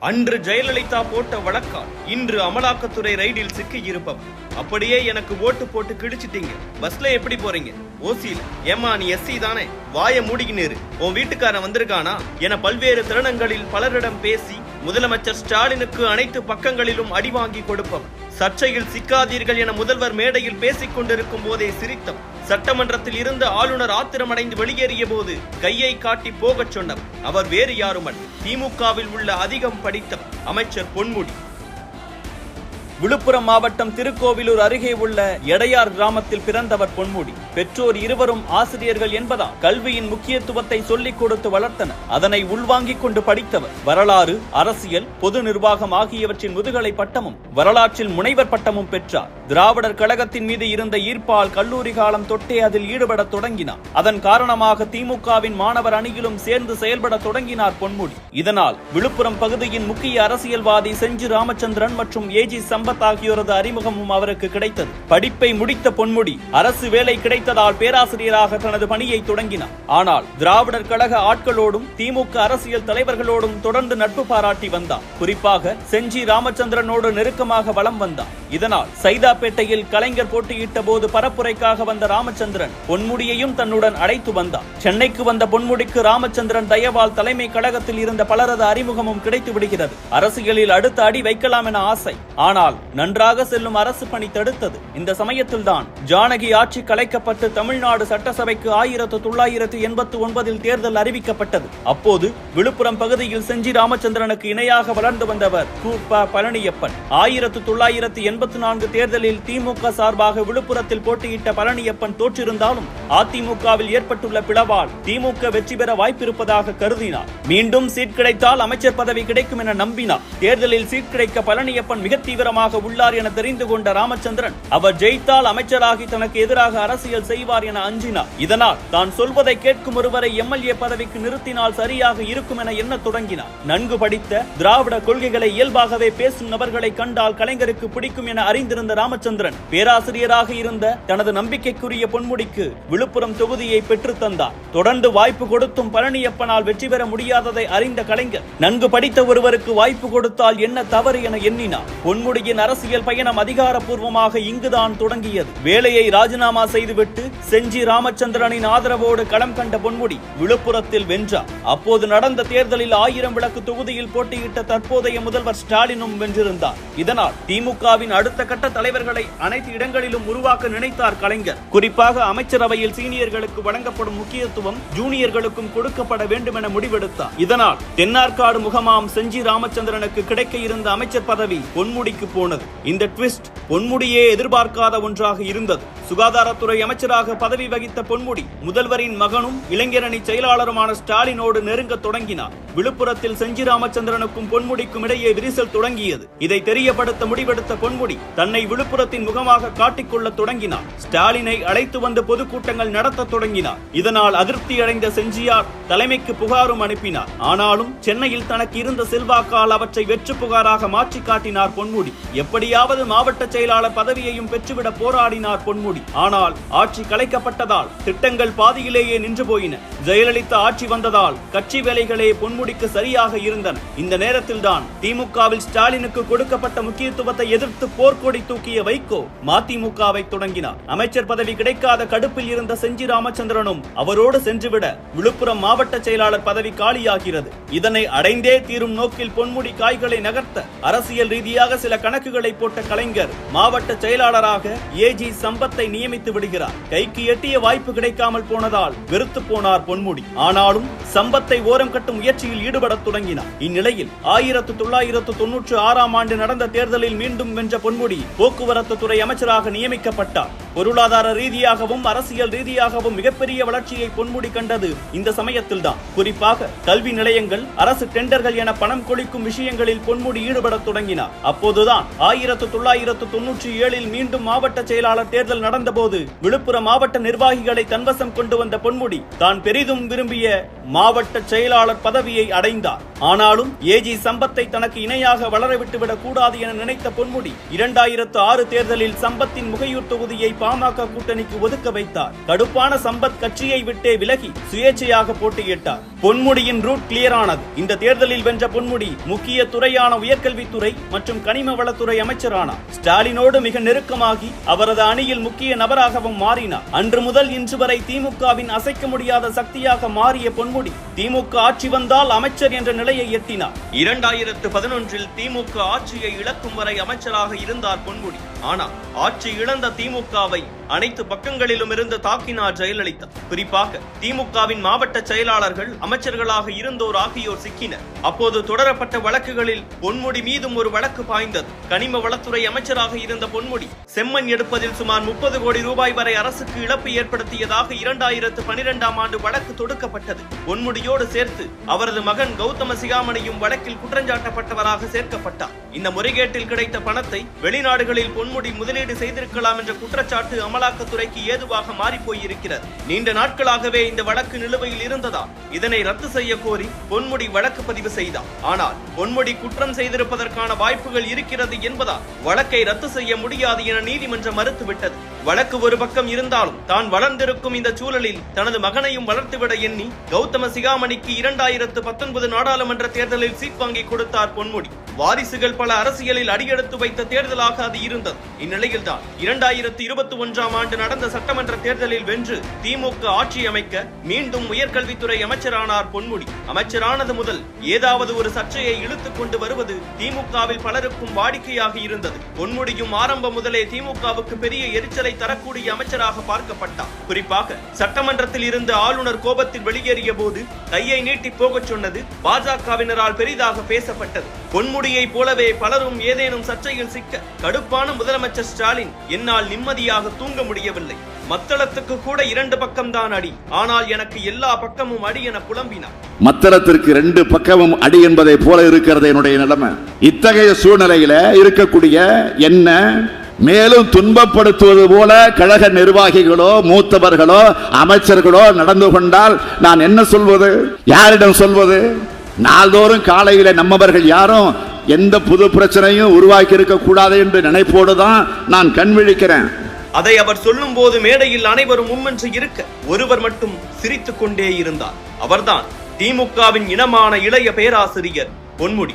அன்று ஜெயலலிதா போட்ட வழக்கால் இன்று அமலாக்கத்துறை ரைடில் சிக்கி இருப்பவர். அப்படியே எனக்கு ஓட்டு போட்டு கிழிச்சிட்டீங்க. பஸ்ல எப்படி போறீங்க? ஓசியில். ஏமா நீ எஸ்சி தானே? வாய மூடிக்கினேரு உன் வீட்டுக்காரன் வந்திருக்கானா? என பல்வேறு தருணங்களில் பலரிடம் பேசி முதலமைச்சர் ஸ்டாலினுக்கு அனைத்து பக்கங்களிலும் அடி வாங்கி கொடுப்பவர். சர்ச்சையில் சிக்காதீர்கள் என முதல்வர் மேடையில் பேசிக் கொண்டிருக்கும் போதே சிரித்தம். சட்டமன்றத்தில் இருந்து ஆளுநர் ஆத்திரமடைந்து வெளியேறிய போது கையை காட்டி போகச் சொன்னவர். அவர் வேறு யாருமன். திமுகவில் உள்ள அதிகம் படித்த அமைச்சர் பொன்முடி. விழுப்புரம் மாவட்டம் திருக்கோவிலூர் அருகே உள்ள எடையார் கிராமத்தில் பிறந்தவர் பொன்முடி. பெற்றோர் இருவரும் ஆசிரியர்கள் என்பதால் கல்வியின் முக்கியத்துவத்தை சொல்லிக் கொடுத்து வளர்த்தனர். அதனை உள்வாங்கிக் கொண்டு படித்தவர். வரலாறு அரசியல் பொது நிர்வாகம் ஆகியவற்றின் முதுகலை பட்டமும் வரலாற்றில் முனைவர் பட்டமும் பெற்றார். திராவிடர் கழகத்தின் மீது இருந்த ஈர்ப்பால் கல்லூரி காலம் தொட்டே அதில் ஈடுபடத் தொடங்கினார். அதன் காரணமாக திமுகவின் மாணவர் அணியிலும் சேர்ந்து செயல்பட தொடங்கினார் பொன்முடி. இதனால் விழுப்புரம் பகுதியின் முக்கிய அரசியல்வாதி செஞ்சு ராமச்சந்திரன் மற்றும் ஏஜி சம்பத் ஆகியோரது அறிமுகமும் அவருக்கு கிடைத்தது. படிப்பை முடித்த பொன்முடி அரசு வேலை கிடைத்ததால் பேராசிரியராக தனது பணியை தொடங்கினார். ஆனால் திராவிடர் கழக ஆட்களோடும் திமுக அரசியல் தலைவர்களோடும் தொடர்ந்து நட்பு பாராட்டி வந்தார். குறிப்பாக செஞ்சி ராமச்சந்திரனோடு நெருக்கமாக வலம் வந்தார். இதனால் சைதாப்பேட்டையில் கலைஞர் போட்டியிட்ட போது பரப்புரைக்காக வந்த ராமச்சந்திரன் பொன்முடியையும் தன்னுடன் அழைத்து வந்தார் சென்னைக்கு வந்த பொன்முடிக்கு ராமச்சந்திரன் தயவால் தலைமை கழகத்தில் இருந்த பலரது அறிமுகமும் கிடைத்து விடுகிறது. அரசியலில் அடுத்த அடி வைக்கலாம் என ஆசை. ஆனால் நன்றாக செல்லும் அரசு பணி தடுத்தது. இந்த சமயத்தில்தான் ஜானகி ஆட்சி கலைக்கப்பட்டு தமிழ்நாடு சட்டசபைக்கு ஆயிரத்து தொள்ளாயிரத்து எண்பத்து ஒன்பதில் தேர்தல் அறிவிக்கப்பட்டது. அப்போது விழுப்புரம் பகுதியில் செஞ்சி ராமச்சந்திரனுக்கு இணையாக வளர்ந்து வந்தவர் கு பழனியப்பன். ஆயிரத்து தொள்ளாயிரத்து ஐம்பத்தி நான்கு தேர்தலில் திமுக சார்பாக விழுப்புரத்தில் போட்டியிட்ட பழனியப்பன் தோற்றிருந்தாலும் அதிமுகவில் ஏற்பட்டுள்ள பிளவால் திமுக வெற்றி பெற வாய்ப்பிருப்பதாக கருதினார். மீண்டும் சீட் கிடைத்தால் அமைச்சர் பதவி கிடைக்கும் என நம்பினார். தேர்தலில் சீட் கிடைக்க பழனியப்பன் மிக தீவிரமாக உள்ளார் என தெரிந்து கொண்ட ராமச்சந்திரன் அவர் ஜெயித்தால் அமைச்சராகி தனக்கு எதிராக அரசியல் செய்வார் என அஞ்சினார். இதனால் தான் சொல்வதை கேட்கும் ஒருவரை எம்எல்ஏ பதவிக்கு நிறுத்தினால் சரியாக இருக்கும் என எண்ண தொடங்கினார். நன்கு படித்த திராவிட கொள்கைகளை இயல்பாகவே பேசும் நபர்களை கண்டால் கலைஞருக்கு பிடிக்கும் என அறிந்திருந்த ராமச்சந்திரன் பேராசிரியராக இருந்த தனது நம்பிக்கைக்குரிய பொன்முடிக்கு விழுப்புரம் தொகுதியை பெற்று தந்தார். தொடர்ந்து வாய்ப்பு கொடுத்தும் பழனியப்பனால் வெற்றி பெற முடியாததை அறிந்த கலைஞர் நன்கு படித்த ஒருவருக்கு வாய்ப்பு கொடுத்தால் என்ன தவறு என எண்ணினார். பொன்முடியின் அரசியல் பயணம் அதிகாரப்பூர்வமாக இங்குதான் தொடங்கியது. வேலையை ராஜினாமா செய்துவிட்டு செஞ்சி ராமச்சந்திரனின் ஆதரவோடு களம் கண்ட பொன்முடி விழுப்புரத்தில் வென்றார். அப்போது நடந்த தேர்தலில் ஆயிரம் விளக்கு தொகுதியில் போட்டியிட்ட தற்போதைய முதல்வர் ஸ்டாலினும் வென்றிருந்தார். இதனால் திமுகவின் அடுத்த கட்ட தலைவர்களை அனைத்து இடங்களிலும் உருவாக்க நினைத்தார் கலைஞர். குறிப்பாக அமைச்சரவையில் சீனியர்களுக்கு வழங்கப்படும் முக்கியத்துவம் ஜூனியர்களுக்கும் கொடுக்கப்பட வேண்டும் என முடிவெடுத்தார். இதனால் தென்னார்காடு முகமாம் செஞ்சி ராமச்சந்திரனுக்கு கிடைக்க இருந்த அமைச்சர் பதவி பொன்முடிக்கு போனது. இந்த ட்விஸ்ட் பொன்முடியே எதிர்பார்க்காத ஒன்றாக இருந்தது. சுகாதாரத்துறை அமைச்சராக பதவி வகித்த பொன்முடி முதல்வரின் மகனும் இளைஞரணி செயலாளருமான ஸ்டாலினோடு நெருங்க தொடங்கினார். விழுப்புரத்தில் செஞ்சி ராமச்சந்திரனுக்கும் பொன்முடிக்கும் இடையே விரிசல் தொடங்கியது. இதை தெரியப்படுத்த முடிவெடுத்த பொன்முடி தன்னை விழுப்புரத்தின் முகமாக காட்டிக்கொள்ள தொடங்கினார். ஸ்டாலினை அழைத்து வந்து பொதுக்கூட்டங்கள் நடத்த தொடங்கினார். இதனால் அதிருப்தி அடைந்த செஞ்சியார் தலைமைக்கு புகாரும் அனுப்பினார். ஆனாலும் சென்னையில் தனக்கு இருந்த செல்வாக்கால் அவற்றை வெற்று புகாராக மாற்றி காட்டினார் பொன்முடி. எப்படியாவது மாவட்ட செயலாளர் பதவியையும் பெற்றுவிட போராடினார் பொன்முடி. ஆனால் ஆட்சி கலைக்கப்பட்டதால் திட்டங்கள் பாதியிலேயே நின்று போயின. ஜெயலலிதா ஆட்சி வந்ததால் கட்சி வேலைகளே பொன்முடிக்கு சரியாக இருந்தன. இந்த நேரத்தில்தான் திமுகவில் ஸ்டாலினுக்கு கொடுக்கப்பட்ட முக்கியத்துவத்தை எதிர்த்து போர்க்கொடி தூக்கிய வைகோ மதிமுகவை தொடங்கினார். அமைச்சர் பதவி கிடைக்காத கடுப்பில் இருந்த செஞ்சி ராமச்சந்திரனும் அவரோடு சென்றுவிட விழுப்புரம் மாவட்ட செயலாளர் பதவி காலியாகிறது. இதனை அடைந்தே தீரும் நோக்கில் பொன்முடி காய்களை நகர்த்த அரசியல் ரீதியாக சில கணக்குகளை போட்ட கலைஞர் மாவட்ட செயலாளராக ஏஜி சம்பத்தை நியமித்து விடுகிறார். கைக்கு எட்டிய வாய்ப்பு கிடைக்காமல் போனதால் வெறுத்து போனார் பொன்முடி. ஆனாலும் சம்பத்தை ஓரம் கட்டும் முயற்சியில் ஈடுபடத் தொடங்கினார். இந்நிலையில் ஆயிரத்து தொள்ளாயிரத்து தொன்னூற்று ஆறாம் ஆண்டு நடந்த தேர்தலில் மீண்டும் வென்ற பொன்முடி போக்குவரத்து துறை அமைச்சராக நியமிக்கப்பட்டார். பொருளாதார ரீதியாகவும் அரசியல் ரீதியாகவும் மிகப்பெரிய வளர்ச்சியை பொன்முடி கண்டது இந்த சமயத்தில்தான். குறிப்பாக கல்வி நிலையங்கள் அரசு டெண்டர்கள் என பணம் கொளிக்கும் விஷயங்களில் பொன்முடி ஈடுபடத் தொடங்கினார் அப்போதுதான் ஆயிரத்து தொள்ளாயிரத்து தொன்னூற்றி ஏழில் மீண்டும் மாவட்ட செயலாளர் தேர்தல் நடந்தபோது விழுப்புரம் மாவட்ட நிர்வாகிகளை தன்வசம் கொண்டு வந்த பொன்முடி தான் பெரிதும் விரும்பிய மாவட்ட செயலாளர் பதவியை அடைந்தார். ஆனாலும் ஏஜி சம்பத்தை தனக்கு இணையாக வளர விட்டுவிடக் கூடாது என நினைத்த பொன்முடி இரண்டாயிரத்து ஆறு தேர்தலில் சம்பத்தின் முகையூர் தொகுதியை பாமக கூட்டணிக்கு ஒதுக்க வைத்தார். கடுப்பான சம்பத் கட்சியை விட்டே விலகி சுயேட்சையாக போட்டியிட்டார். பொன்முடியின் ரூட் கிளியர் ஆனது. இந்த தேர்தலில் வென்ற பொன்முடி முக்கிய துறையான உயர்கல்வித்துறை மற்றும் கனிம வளத்துறை அமைச்சரானார் ஸ்டாலினோடு மிக நெருக்கமாகி அவரது அணியில் முக்கிய நபராகவும் மாறினார். அன்று முதல் இன்று வரை திமுகவின் அசைக்க முடியாத சக்தியாக மாறிய பொன்முடி திமுக ஆட்சி வந்தால் அமைச்சர் என்ற நிலையை எட்டினார். இரண்டாயிரத்து பதினொன்றில் திமுக ஆட்சியை இழக்கும் வரை அமைச்சராக இருந்தார் பொன்முடி. ஆனால் ஆட்சி இழந்த திமுகவை அனைத்து பக்கங்களிலும் இருந்து தாக்கினார் ஜெயலலிதா. குறிப்பாக திமுகவின் மாவட்ட செயலாளர்கள் அமைச்சர்களாக இருந்தோர் ஆகியோர் சிக்கினர். அப்போது தொடரப்பட்ட வழக்குகளில் பொன்முடி மீதும் ஒரு வழக்கு பாய்ந்தது. கனிம வளத்துறை அமைச்சராக இருந்த பொன்முடி செம்மண் எடுப்பதில் சுமார் முப்பது கோடி ரூபாய் வரை அரசுக்கு இழப்பு ஏற்படுத்தியதாக இரண்டாயிரத்து பனிரெண்டாம் ஆண்டு வழக்கு தொடுக்கப்பட்டது. பொன்முடியோடு சேர்த்து அவரது மகன் கௌதம சிகாமணியும் வழக்கில் குற்றஞ்சாட்டப்பட்டவராக சேர்க்கப்பட்டார். இந்த முறைகேட்டில் கிடைத்த பணத்தை வெளிநாடுகளில் பொன்முடி முதலீடு செய்திருக்கலாம் என்ற குற்றச்சாட்டு அமலாக்கத்துறைக்கு ஏதுவாக மாறிப்போயிருக்கிறது. நீண்ட நாட்களாகவே இந்த வழக்கு நிலுவையில் இருந்ததால் இதனை ரத்து செய்ய கோரி பொன்முடி வழக்கு பதிவு செய்தார். ஆனால் பொன்முடி குற்றம் செய்திருப்பதற்கான வாய்ப்புகள் இருக்கிறது என்பதால் வழக்கை ரத்து செய்ய முடியாது என நீதிமன்றம் மறுத்துவிட்டது. வழக்கு ஒரு பக்கம் இருந்தாலும் தான் வளர்ந்திருக்கும் இந்த சூழலில் தனது மகனையும் வளர்த்துவிட எண்ணி கௌதம சிகாமணிக்கு இரண்டாயிரத்து பத்தொன்பது நாடாளுமன்ற தேர்தலில் சீட் வாங்கி கொடுத்தார் பொன்முடி. வாரிசுகள் பல அரசியலில் அடியெடுத்து வைத்த தேர்தலாக அது இருந்தது. இந்நிலையில்தான் இரண்டாயிரத்து இருபத்தி ஒன்றாம் ஆண்டு நடந்த சட்டமன்ற தேர்தலில் வென்று திமுக ஆட்சி அமைக்க மீண்டும் உயர்கல்வித்துறை அமைச்சரானார் பொன்முடி. அமைச்சரானது முதல் ஏதாவது ஒரு சர்ச்சையை இழுத்துக் கொண்டு வருவது திமுகவில் பலருக்கும் வாடிக்கையாக இருந்தது. பொன்முடியும் ஆரம்பம் முதலே திமுகவுக்கு பெரிய எரிச்சலை தரக்கூடிய அமைச்சராக பார்க்கப்பட்டார். குறிப்பாக சட்டமன்றத்தில் இருந்து ஆளுநர் கோபத்தில் வெளியேறிய போது கையை நீட்டி போகச் சொன்னது பாஜகவினரால் பெரிதாக பேசப்பட்டது. பொன்முடியை போலவே பலரும் ஏதேனும் சர்ச்சையில் சிக்க கடுப்பான முதலமைச்சர் ஸ்டாலின் என்னால் நிம்மதியாக தூங்க முடியவில்லை. மத்தளத்துக்கு கூட இரண்டு பக்கம்தான் அடி. ஆனால் எனக்கு எல்லா பக்கமும் அடி என புலம்பினார். மத்தளத்திற்கு ரெண்டு பக்கமும் அடி என்பதை போல இருக்கிறது என்னுடைய நிலைமை. இத்தகைய சூழ்நிலையில இருக்கக்கூடிய என்ன மேலும் துன்பப்படுத்துவது போல கழக நிர்வாகிகளோ மூத்தவர்களோ அமைச்சர்களோ நடந்து கொண்டால் நான் என்ன சொல்வது? யாரிடம் சொல்வது? நாள்தோறும் காலையில் நம்மவர்கள் யாரும் எந்த புது பிரச்சனையும் உருவாக்கி இருக்க கூடாது என்று நினைப்போடு தான் நான் கண் விழிக்கிறேன். அதை அவர் சொல்லும் போது மேடையில் அனைவரும் மும்மென்று இருக்க ஒருவர் மட்டும் சிரித்துக் கொண்டே இருந்தார். அவர்தான் திமுகவின் இனமான இளைய பேராசிரியர் பொன்முடி.